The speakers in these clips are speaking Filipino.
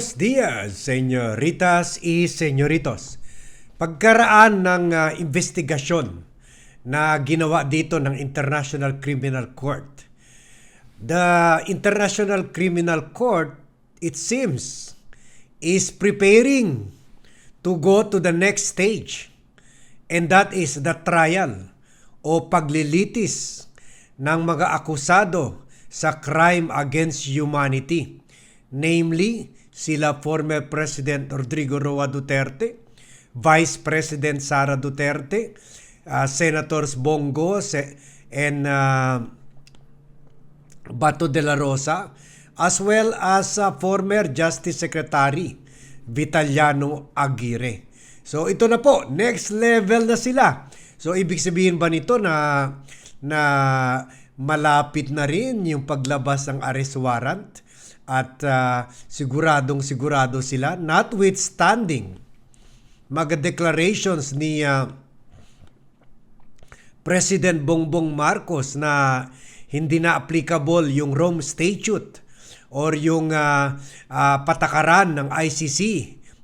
Buenos dias, señoritas y señoritos. Pagkaraan ng ah, investigasyon na ginawa dito ng International Criminal Court. The International Criminal Court, it seems, is preparing to go to the next stage. And that is the trial o paglilitis ng mga akusado sa crime against humanity namely sila former President Rodrigo Roa Duterte, Vice President Sara Duterte, uh, Senators Bongo se- and uh, Bato de la Rosa, as well as uh, former Justice Secretary Vitaliano Aguirre. So ito na po, next level na sila. So ibig sabihin ba nito na na malapit na rin yung paglabas ng arrest warrant? At uh, siguradong sigurado sila notwithstanding mga declarations ni uh, President Bongbong Marcos na hindi na applicable yung Rome Statute or yung uh, uh, patakaran ng ICC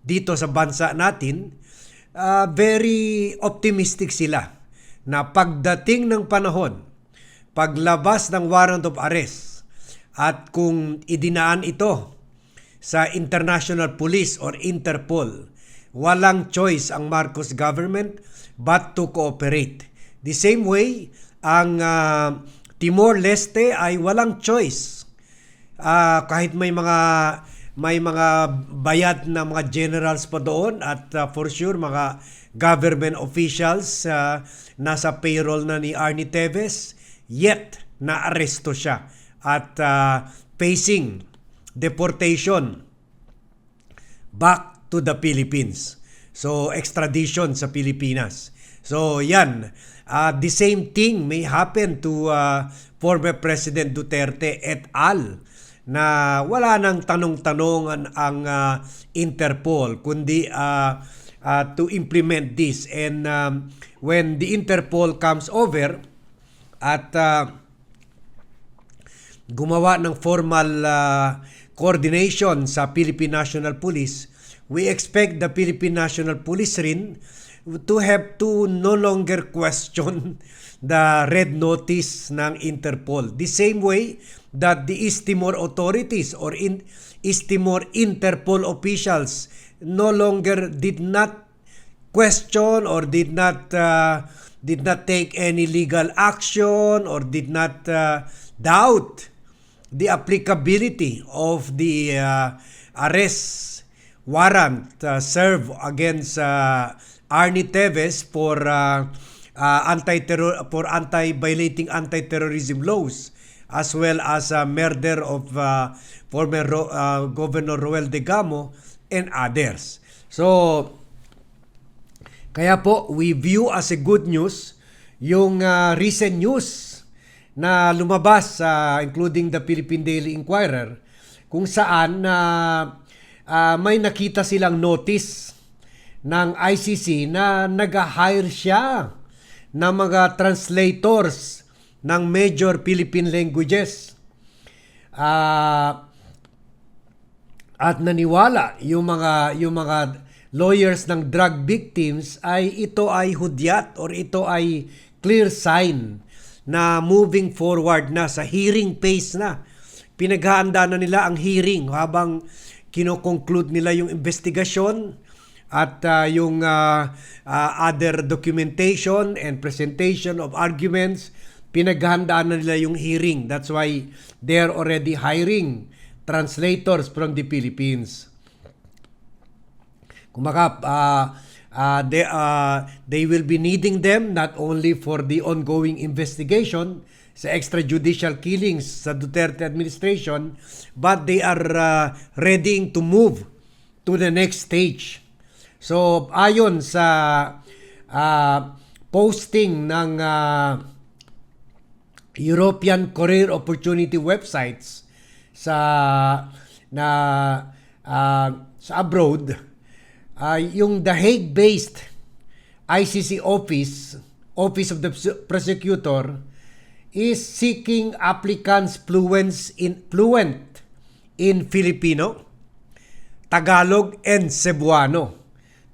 dito sa bansa natin, uh, very optimistic sila na pagdating ng panahon, paglabas ng warrant of arrest, at kung idinaan ito sa International Police or Interpol, walang choice ang Marcos government but to cooperate. The same way, ang uh, Timor-Leste ay walang choice. Uh, kahit may mga may mga bayad na mga generals pa doon at uh, for sure mga government officials uh, nasa payroll na ni Arnie Teves, yet na-aresto siya at uh, facing deportation back to the Philippines. So extradition sa Pilipinas. So yan, uh, the same thing may happen to uh, former President Duterte et al na wala nang tanong-tanong ang, ang uh, Interpol kundi uh, uh, to implement this and um, when the Interpol comes over at uh, gumawa ng formal uh, coordination sa Philippine National Police, we expect the Philippine National Police rin to have to no longer question the red notice ng Interpol. The same way that the East Timor authorities or in East Timor Interpol officials no longer did not question or did not uh, did not take any legal action or did not uh, doubt the applicability of the uh, arrest warrant uh, served against uh, Arnie Teves for uh, uh, anti-terror for anti-violating anti-terrorism laws as well as uh, murder of uh, former uh, Governor Roel De Gamo and others. So kaya po we view as a good news yung uh, recent news na lumabas uh, including the Philippine Daily Inquirer kung saan na uh, uh, may nakita silang notice ng ICC na nag-hire siya ng mga translators ng major Philippine languages. Uh, at naniwala yung mga yung mga lawyers ng drug victims ay ito ay hudyat or ito ay clear sign na moving forward na sa hearing phase na. Pinaghahanda na nila ang hearing habang kino-conclude nila yung investigasyon at uh, yung uh, uh, other documentation and presentation of arguments. Pinaghahandaan na nila yung hearing. That's why they're already hiring translators from the Philippines. Kumaka uh, uh, they, uh, they will be needing them not only for the ongoing investigation sa extrajudicial killings sa Duterte administration but they are uh, ready to move to the next stage. So ayon sa uh, posting ng uh, European Career Opportunity websites sa na uh, sa abroad uh, yung The Hague-based ICC office Office of the Prosecutor is seeking applicants fluent in fluent in Filipino Tagalog, and Cebuano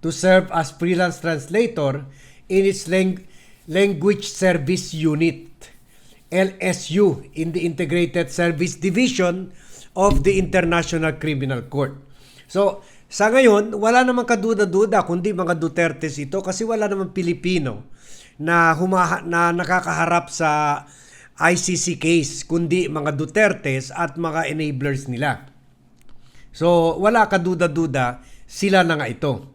to serve as freelance translator in its lang- Language Service Unit, LSU, in the Integrated Service Division of the International Criminal Court. So, sa ngayon, wala namang kaduda-duda kundi mga Dutertes ito kasi wala namang Pilipino na humaha, na nakakaharap sa ICC case kundi mga Dutertes at mga enablers nila. So, wala kaduda-duda, sila na nga ito.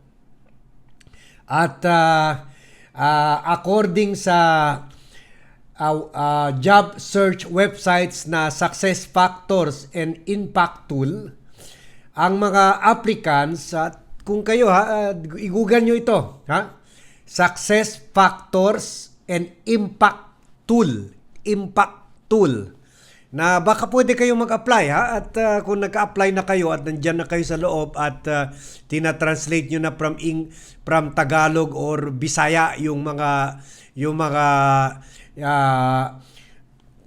At ah, ah, according sa uh, uh, job search websites na Success Factors and Impact Tool, ang mga applicants, at kung kayo ha, uh, i-google nyo ito, ha? Success Factors and Impact Tool. Impact Tool. Na baka pwede kayong mag-apply ha at uh, kung nag-apply na kayo at nandiyan na kayo sa loob at uh, tina-translate nyo na from ing from Tagalog or Bisaya yung mga yung mga uh,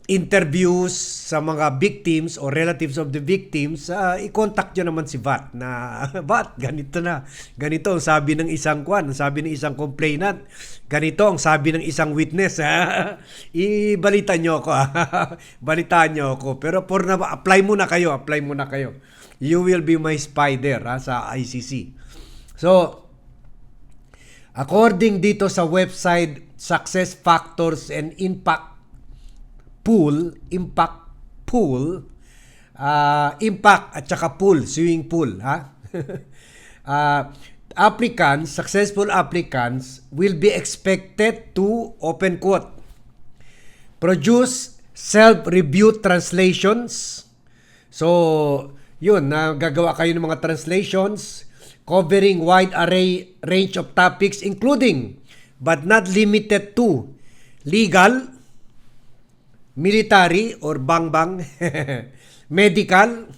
interviews sa mga victims or relatives of the victims, uh, i-contact nyo naman si VAT na, VAT, ganito na. Ganito ang sabi ng isang kwan, ang sabi ng isang complainant. Ganito ang sabi ng isang witness. Ha? Ibalita nyo ako. Balitaan nyo ako. Pero for na, apply muna kayo, apply muna kayo. You will be my spider ha, sa ICC. So, according dito sa website Success Factors and Impact pool, impact pool, uh, impact at saka pool, swimming pool, ha? uh, applicants, successful applicants will be expected to, open quote, produce self-review translations. So, yun, nagagawa kayo ng mga translations covering wide array range of topics including but not limited to legal, military or bangbang, medical,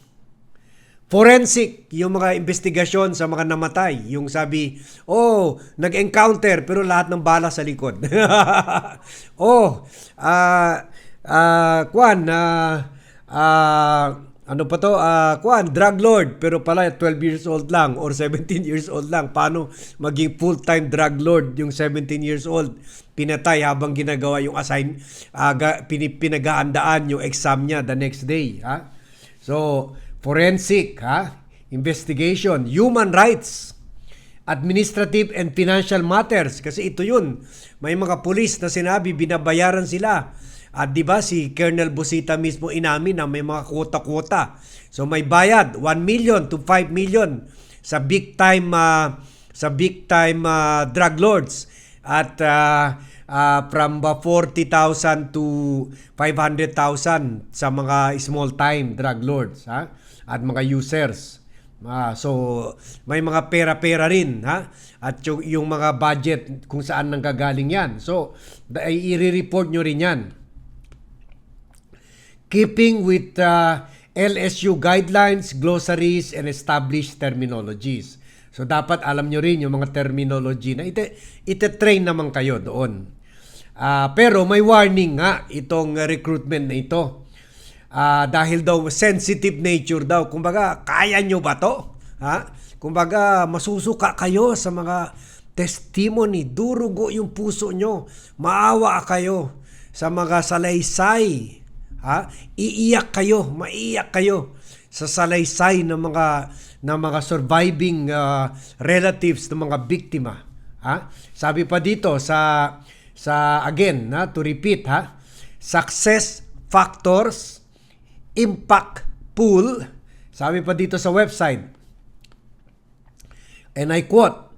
forensic, yung mga investigasyon sa mga namatay. Yung sabi, oh, nag-encounter pero lahat ng bala sa likod. oh, ah, uh, kwan, ah, uh, ano pa to? Uh, kwan, drug lord, pero pala 12 years old lang or 17 years old lang. Paano maging full-time drug lord yung 17 years old? Pinatay habang ginagawa yung assign, uh, pinagaandaan yung exam niya the next day. Ha? So, forensic, ha? investigation, human rights, administrative and financial matters. Kasi ito yun. May mga pulis na sinabi, binabayaran sila at 'di ba si Colonel Busita mismo inamin na may mga kwota-kwota. So may bayad 1 million to 5 million sa big time uh, sa big time uh, drug lords at uh, uh, from 40,000 to 500,000 sa mga small time drug lords ha at mga users. Ah, so may mga pera-pera rin ha at yung, yung mga budget kung saan nanggagaling yan. So i-report nyo rin yan keeping with uh, LSU guidelines, glossaries, and established terminologies. So dapat alam nyo rin yung mga terminology na ite, ite-train naman kayo doon. Uh, pero may warning nga itong recruitment na ito. Uh, dahil daw sensitive nature daw. Kumbaga, kaya nyo ba to? Ha? Kumbaga, masusuka kayo sa mga testimony. Durugo yung puso nyo. Maawa kayo sa mga salaysay Ha? Iiyak kayo, maiiyak kayo sa salaysay ng mga ng mga surviving uh, relatives ng mga biktima. Ha? Sabi pa dito sa sa again, na to repeat ha, success factors, impact pool, sabi pa dito sa website. And I quote,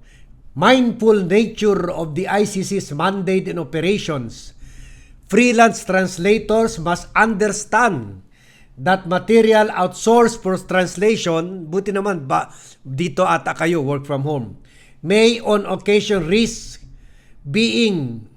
mindful nature of the ICC's mandate and operations freelance translators must understand that material outsourced for translation, buti naman ba dito ata kayo work from home, may on occasion risk being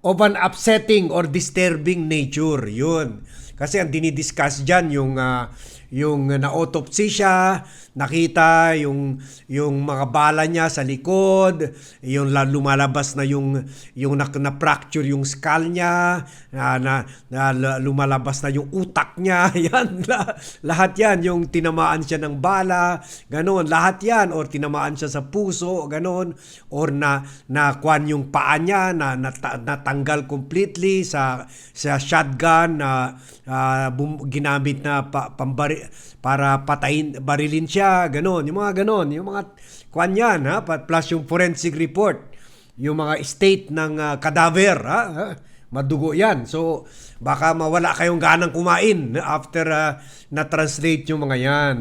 of an upsetting or disturbing nature. Yun. Kasi ang dinidiscuss dyan yung, ah, yung na-autopsy siya, nakita yung, yung mga bala niya sa likod, yung la- lumalabas na yung, yung na, na-fracture yung skull niya, na, na, na la- lumalabas na yung utak niya, yan, la- lahat yan, yung tinamaan siya ng bala, ganon, lahat yan, or tinamaan siya sa puso, ganon, or na, na kwan yung paa niya, na, nata- natanggal completely sa, sa shotgun, na ah, bum- ginamit na pa, pambari, para patayin, barilin siya, ganon, yung mga ganon, yung mga kwan yan, ha, plus yung forensic report, yung mga state ng ah, cadaver, ha, ha, madugo yan. So, baka mawala kayong ganang kumain after ah, na-translate yung mga yan.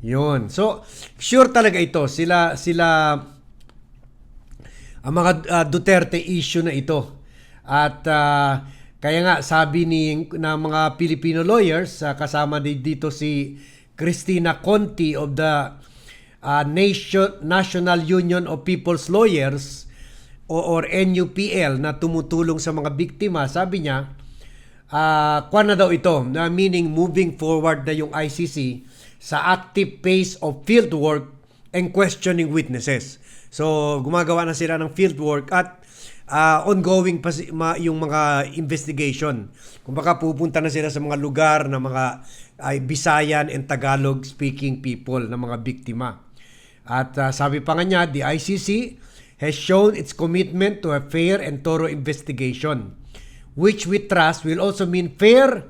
Yun. So, sure talaga ito. Sila, sila, ang mga ah, Duterte issue na ito. At ah, kaya nga sabi ni ng mga Filipino lawyers ah, kasama din dito si Christina Conti of the ah, Nation National Union of People's Lawyers o or NUPL na tumutulong sa mga biktima. Sabi niya, ah kwan na daw ito, na meaning moving forward na yung ICC sa active pace of field work and questioning witnesses. So, gumagawa na sila ng field work at ah, ongoing pa si- ma- yung mga investigation. Kung baka pupunta na sila sa mga lugar na mga ay Bisayan and Tagalog speaking people na mga biktima. At ah, sabi pa nga niya, the ICC has shown its commitment to a fair and thorough investigation, which we trust will also mean fair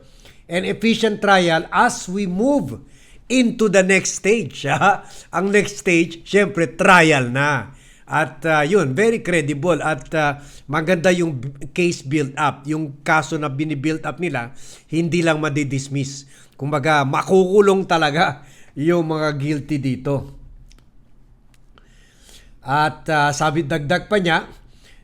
and efficient trial as we move into the next stage. Ang next stage, syempre, trial na. At ah, yun, very credible at ah, maganda yung case build up. Yung kaso na binibuild up nila, hindi lang madidismiss. Kumbaga, makukulong talaga yung mga guilty dito. At ah, sabi dagdag pa niya,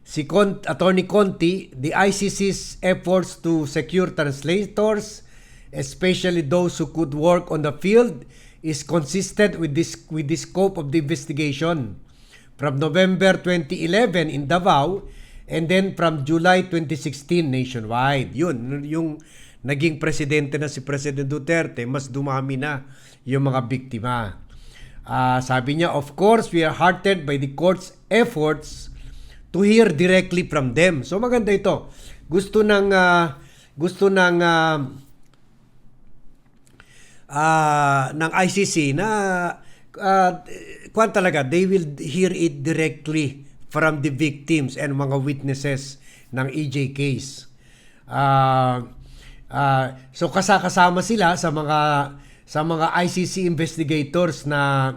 si Con- Attorney Conti, the ICC's efforts to secure translators, especially those who could work on the field, is consistent with this with the scope of the investigation. From November 2011 in Davao and then from July 2016 nationwide. Yun, yung naging presidente na si President Duterte, mas dumami na yung mga biktima. Ah, sabi niya, of course, we are heartened by the court's efforts to hear directly from them. So maganda ito. Gusto ng ah, gusto ng ah, ah, ng ICC na uh, kwan talaga, they will hear it directly from the victims and mga witnesses ng EJ case. Ah, ah, so kasakasama sila sa mga sa mga ICC investigators na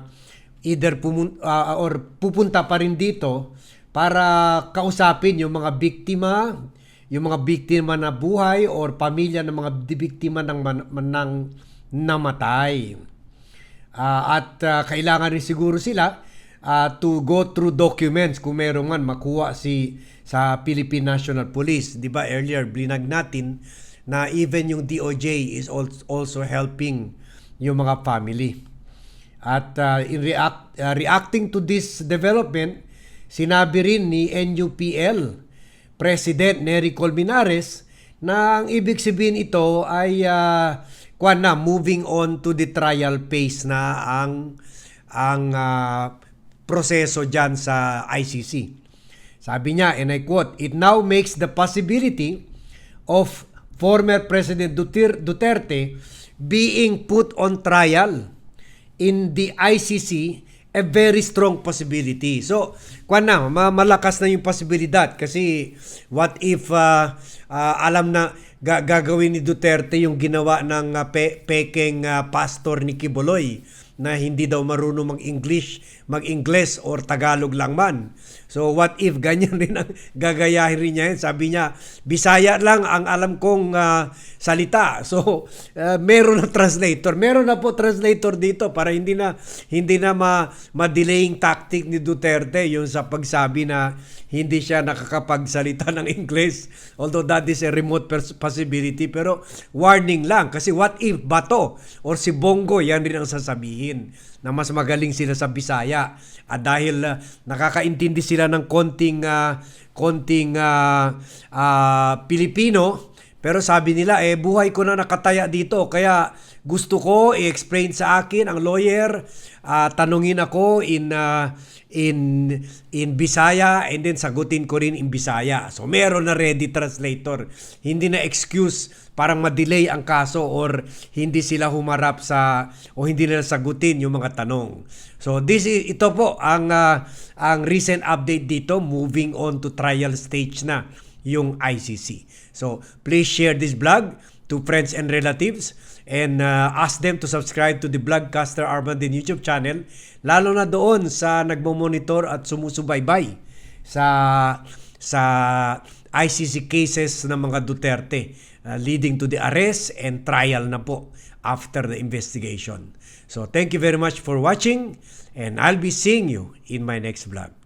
either pumun- ah, or pupunta pa rin dito para kausapin yung mga biktima, yung mga biktima na buhay or pamilya ng mga biktima ng, man- ng namatay. Ah, at ah, kailangan rin siguro sila ah, to go through documents kung meron man makuha si sa Philippine National Police. 'Di ba earlier blinag natin na even yung DOJ is al- also helping yung mga family. At ah, in react ah, reacting to this development, sinabi rin ni NUPL President Nery Colmenares na ang ibig sabihin ito ay ah, kwan na moving on to the trial phase na ang ang ah, proseso diyan sa ICC. Sabi niya, and I quote, It now makes the possibility of former President Duter- Duterte being put on trial in the ICC a very strong possibility. So, kwan na, ma- malakas na yung posibilidad kasi what if ah, ah, alam na ga- gagawin ni Duterte yung ginawa ng ah, pe- peking ah, pastor ni Kiboloy na hindi daw marunong mag-English, mag-Ingles or Tagalog lang man. So what if ganyan rin ang gagayahin rin niya yun? Sabi niya, Bisaya lang ang alam kong ah, salita. So ah, meron na translator. Meron na po translator dito para hindi na hindi na ma, ma-delaying tactic ni Duterte yung sa pagsabi na hindi siya nakakapagsalita ng English. Although that is a remote possibility. Pero warning lang. Kasi what if Bato or si Bongo, yan rin ang sasabihin na mas magaling sila sa Bisaya. At dahil ah, nakakaintindi sila ng konting ah, konting ah, ah, Pilipino, Pero sabi nila, eh, buhay ko na nakataya dito. Kaya gusto ko i-explain sa akin ang lawyer, ah, tanungin ako in, ah, in, in Bisaya and then sagutin ko rin in Bisaya. So meron na ready translator. Hindi na excuse parang ma-delay ang kaso or hindi sila humarap sa o hindi nila sagutin yung mga tanong. So this is ito po ang ah, ang recent update dito moving on to trial stage na yung ICC. So please share this vlog to friends and relatives and uh, ask them to subscribe to the Vlogcaster Armandin YouTube channel lalo na doon sa nagmo-monitor at sumusubaybay sa sa ICC cases ng mga Duterte uh, leading to the arrest and trial na po after the investigation. So thank you very much for watching and I'll be seeing you in my next vlog.